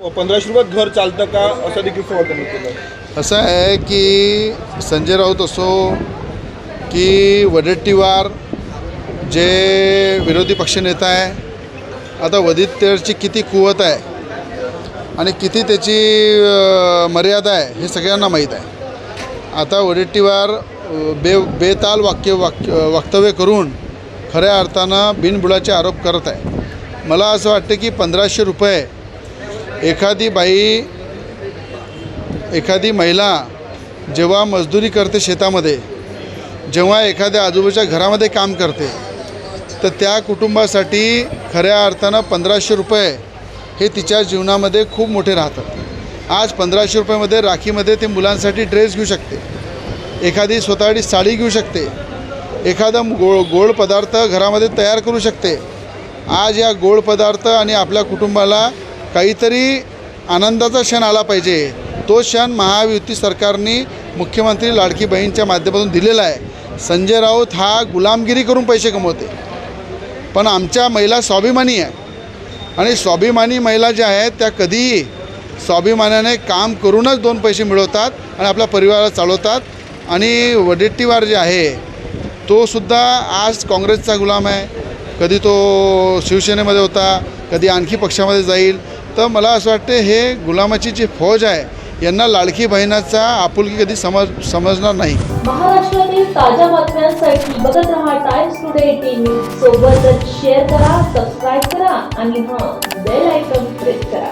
पंधराशे रुपयात घर चालतं का? असं देखील समर्थन केलं. असं आहे की संजय राऊत असो की वडेट्टीवार जे विरोधी पक्षनेता आहे आता वदित्यची किती कुवत आहे आणि किती त्याची मर्यादा आहे हे सगळ्यांना माहीत आहे. आता वडेट्टीवार बे बेताल वाक्य वाक्य वक्तव्य करून खऱ्या अर्थानं बिनबुडाचे आरोप करत आहे. मला असं वाटतं की पंधराशे रुपये एखादी बाई एखादी महिला जेव्हा मजदुरी करते शेतामध्ये जेव्हा एखाद्या आजूबाजूच्या घरामध्ये काम करते तर त्या कुटुंबासाठी खऱ्या अर्थानं पंधराशे रुपये हे तिच्या जीवनामध्ये खूप मोठे राहतात. आज पंधराशे रुपयामध्ये राखीमध्ये ते मुलांसाठी ड्रेस घेऊ शकते. एखादी स्वतःची साडी घेऊ शकते. एखादा गोड गोड पदार्थ घरामध्ये तयार करू शकते. आज या गोड पदार्थ आणि आपल्या कुटुंबाला काहीतरी आनंदाचा क्षण आला पाहिजे. तो क्षण महायुती सरकारने मुख्यमंत्री लाडकी बहीणच्या माध्यमातून दिलेला आहे. संजय राऊत हा गुलामगिरी करून पैसे कमवते. पण आमच्या महिला स्वाभिमानी आहे. आणि स्वाभिमानी महिला ज्या आहेत त्या कधीही स्वाभिमानाने काम करूनच दोन पैसे मिळवतात आणि आपल्या परिवाराला चालवतात. आणि वडेट्टीवार जे आहे तो सुद्धा आज काँग्रेसचा गुलाम आहे. कधी तो शिवसेनेमध्ये होता कधी आणखी पक्षामध्ये जाईल. तर मला असं वाटतं हे गुलामाची जी फौज आहे यांना लाडकी बहिणाचा आपुलकी कधी समज समजणार नाही. महाराष्ट्रातील ताज्या बातम्यांसाठी बघत रहा टाइम्स टुडे एटीन सोबतच शेअर करा सबस्क्राईब करा आणि हां बेल आयकॉन प्रेस करा.